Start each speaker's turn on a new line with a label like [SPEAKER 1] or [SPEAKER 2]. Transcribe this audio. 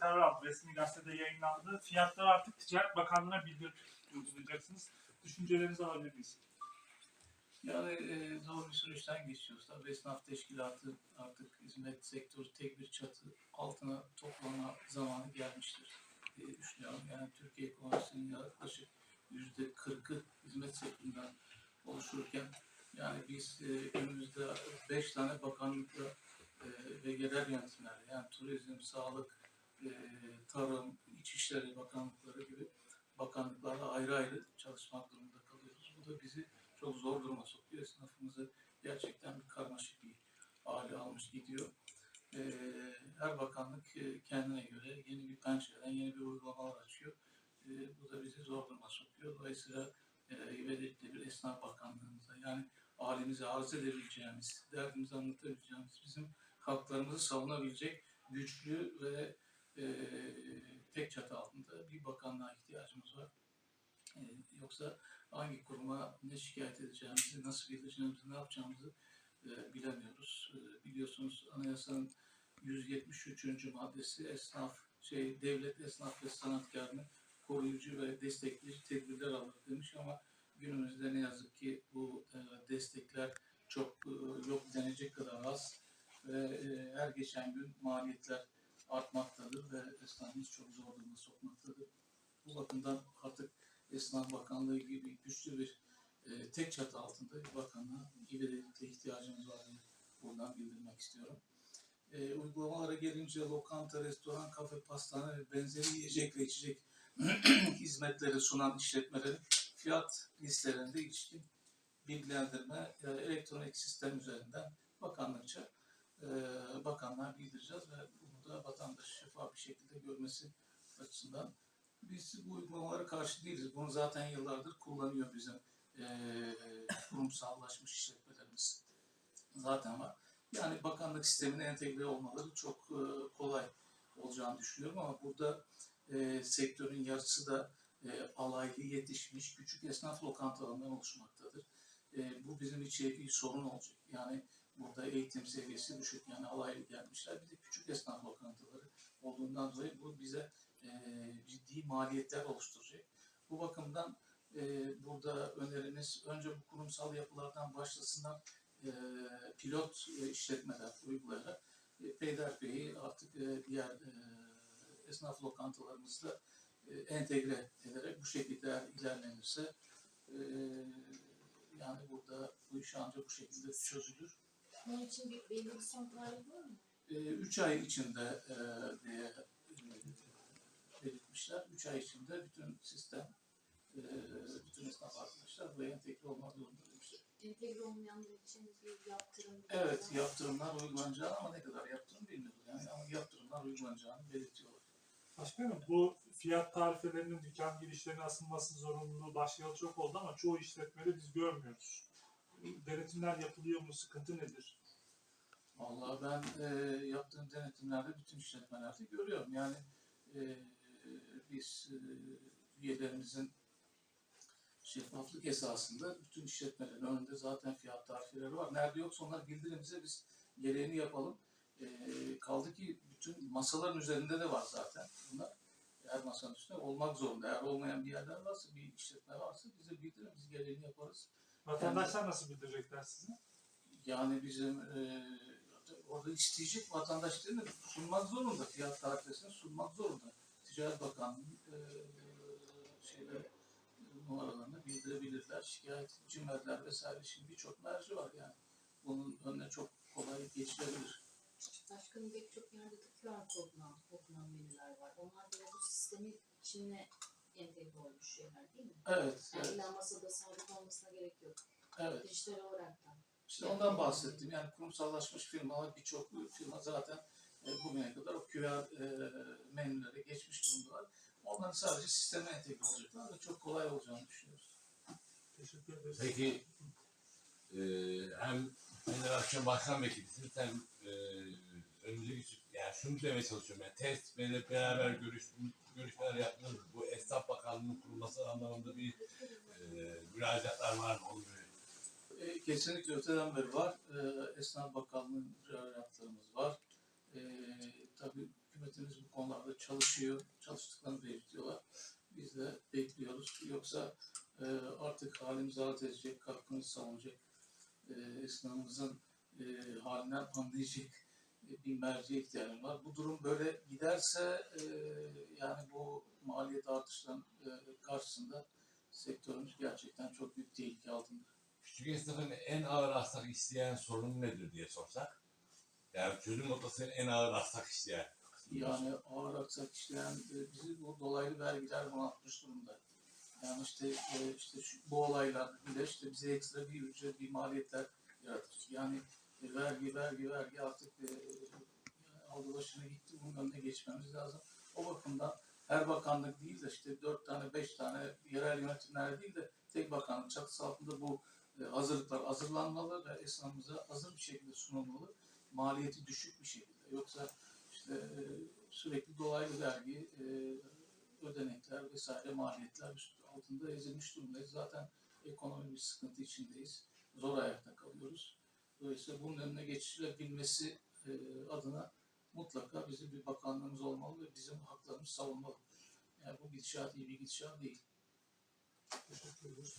[SPEAKER 1] karar aldı. Resmi gazetede yayınlandı. Fiyatları artık Ticaret Bakanlığı'na bildirip uygulayacaksınız. Düşüncelerinizi alabilir miyiz?
[SPEAKER 2] Yani e, zor bir süreçten geçiyoruz. Tabii esnaf teşkilatı artık hizmet sektörü tek bir çatı altına toplama zamanı gelmiştir diye düşünüyorum. Yani Türkiye ekonomisinin yaklaşık yüzde kırkı hizmet sektöründen oluşurken yani biz e, önümüzde beş tane bakanlıkla e, ve yerel yönetimler yani turizm, sağlık, e, tarım, İçişleri Bakanlıkları gibi bakanlıklarla ayrı ayrı çalışmak durumunda kalıyoruz. Bu da bizi çok zor duruma sokuyor. Esnafımızı gerçekten bir karmaşık bir hale almış gidiyor. Ee, her bakanlık e, kendine göre yeni bir pencereden yeni bir uygulamalar açıyor. Ee, bu da bizi zor duruma sokuyor. Dolayısıyla İvedet'te bir esnaf bakanlığımıza yani halimizi arz edebileceğimiz, derdimizi anlatabileceğimiz, bizim haklarımızı savunabilecek güçlü ve e, tek çatı altında bir bakanlığa ihtiyacımız var. E, yoksa hangi kuruma ne şikayet edeceğimizi, nasıl bildireceğimizi, ne yapacağımızı e, bilemiyoruz. E, biliyorsunuz anayasanın 173. maddesi esnaf, şey devlet esnaf ve sanatkarını koruyucu ve destekleyici tedbirler alır demiş ama günümüzde ne yazık ki bu e, destekler çok e, yok denecek kadar az ve e, her geçen gün maliyetler artmaktadır ve esnafımız çok zor duruma sokmaktadır. Bu bakımdan artık Esnaf Bakanlığı gibi güçlü bir e, tek çatı altında bir bakanlığa ivedilikle ihtiyacımız var diye buradan bildirmek istiyorum. E, uygulamalara gelince lokanta, restoran, kafe, pastane ve benzeri yiyecek ve içecek hizmetleri sunan işletmelerin fiyat listelerinde ilişkin bilgilendirme e, elektronik sistem üzerinden bakanlıkça e, bakanlığa bildireceğiz ve bunu da vatandaş şeffaf bir şekilde görmesi açısından biz bu uygulamalara karşı değiliz. Bunu zaten yıllardır kullanıyor bizim eee kurumsallaşmış işletmelerimiz. Zaten var. Yani bakanlık sistemine entegre olmaları çok eee, kolay olacağını düşünüyorum ama burada eee, sektörün yarısı da eee, alaylı yetişmiş küçük esnaf lokantalarından oluşmaktadır. Eee, bu bizim için bir sorun olacak. Yani burada eğitim seviyesi düşük. Yani alaylı gelmişler. Bir de küçük esnaf lokantaları olduğundan dolayı bu bize e, ciddi maliyetler oluşturacak. Bu bakımdan e, burada önerimiz önce bu kurumsal yapılardan başlasınlar e, pilot e, işletmeler uygulayarak e, peyderpeyi artık e, diğer e, esnaf lokantalarımızda e, entegre ederek bu şekilde ilerlenirse e, yani burada bu iş ancak bu şekilde çözülür.
[SPEAKER 3] Bunun için bir belli bir son tarih var mı?
[SPEAKER 2] 3 ay içinde e, diye e, belirtmişler. 3 ay içinde bütün sistem, e, bütün esnaf arkadaşlar buraya entegre olmak zorunda demişler.
[SPEAKER 3] Entegre olmayanlar için bir yaptırım.
[SPEAKER 2] Evet, yaptırımlar uygulanacağını ama ne kadar yaptırım bilmiyoruz. Yani ama yaptırımlar uygulanacağını belirtiyorlar.
[SPEAKER 1] Başkanım bu fiyat tarifelerinin dükkan girişlerine asılması zorunluluğu başlayalı çok oldu ama çoğu işletmede biz görmüyoruz. Denetimler yapılıyor mu? Sıkıntı nedir?
[SPEAKER 2] Vallahi ben e, yaptığım denetimlerde bütün işletmelerde görüyorum. Yani e, biz e, üyelerimizin şeffaflık esasında bütün işletmelerin önünde zaten fiyat tarifeleri var. Nerede yoksa onlar bildirimize biz gereğini yapalım. E, kaldı ki bütün masaların üzerinde de var zaten bunlar. Her masanın üstünde olmak zorunda. Eğer olmayan bir yerler varsa, bir işletme varsa bize bildirin, biz gereğini yaparız.
[SPEAKER 1] Vatandaşlar nasıl bildirecekler size?
[SPEAKER 2] Yani bizim e, orada isteyecek vatandaş değil mi? Sunmak zorunda. Fiyat tarifesini sunmak zorunda. Ticaret Bakanlığı'nın e, şeyleri numaralarını bildirebilirler. Şikayet cimerler vesaire. Şimdi birçok merci var yani. Bunun önüne çok kolay geçilebilir.
[SPEAKER 3] Başkanım pek çok yerde de QR kodla okunan menüler var. Onlar bile bu sistemin içine entegre olmuş şeyler değil mi?
[SPEAKER 2] Evet,
[SPEAKER 3] Yani
[SPEAKER 2] evet,
[SPEAKER 3] illa masada sabit olmasına gerek yok.
[SPEAKER 2] evet.
[SPEAKER 3] Dijital olarak da.
[SPEAKER 2] İşte ondan bahsettim. Yani kurumsallaşmış firmalar birçok firma zaten e, bugüne kadar o QR e, menülere geçmiş durumdalar. Onların sadece sisteme entegre olacaklar ve çok kolay olacağını düşünüyoruz.
[SPEAKER 1] Teşekkür ederiz.
[SPEAKER 4] Peki e, hem federasyon başkan vekilisiniz hem e, önümüzdeki yani şunu demeye çalışıyorum yani test ve beraber görüş, görüşmeler yaptınız? Bu esnaf bakanlığının kurulması anlamında bir e, müracaatlar var mı? Onu
[SPEAKER 2] E, kesinlikle öteden beri var. E, Esnaf Bakanlığı'nın müracaatlarımız var. E, konularda çalışıyor, çalıştıklarını belirtiyorlar. Biz de bekliyoruz. Yoksa e, artık halimizi arz edecek, hakkımızı savunacak, e, esnafımızın e, halinden anlayacak e, bir merceğe ihtiyacım var. Bu durum böyle giderse e, yani bu maliyet artışların e, karşısında sektörümüz gerçekten çok büyük tehlike altında.
[SPEAKER 4] Küçük esnafın en ağır aslak isteyen sorunu nedir diye sorsak. Yani çözüm noktasının en ağır aslak isteyen.
[SPEAKER 2] Yani ağır aksak işleyen e, bizi bu dolaylı vergiler bunaltmış durumda. Yani işte e, işte şu, bu olaylar bile işte bize ekstra bir ücret, bir maliyetler yaratır. Yani e, vergi, vergi, vergi artık e, yani aldı başına gitti. Bunun önüne geçmemiz lazım. O bakımdan her bakanlık değil de işte dört tane, beş tane yerel yönetimler değil de tek bakanlık çatısı altında bu e, hazırlıklar hazırlanmalı ve esnafımıza hazır bir şekilde sunulmalı. Maliyeti düşük bir şekilde. Yoksa e, sürekli dolaylı vergi, e, ödenekler vesaire maliyetler altında ezilmiş durumdayız. Zaten ekonomi sıkıntı içindeyiz. Zor ayakta kalıyoruz. Dolayısıyla bunun önüne geçilebilmesi e, adına mutlaka bizim bir bakanlığımız olmalı ve bizim haklarımız savunmalı. Yani bu gidişat iyi bir gidişat değil.
[SPEAKER 1] Teşekkür ederiz.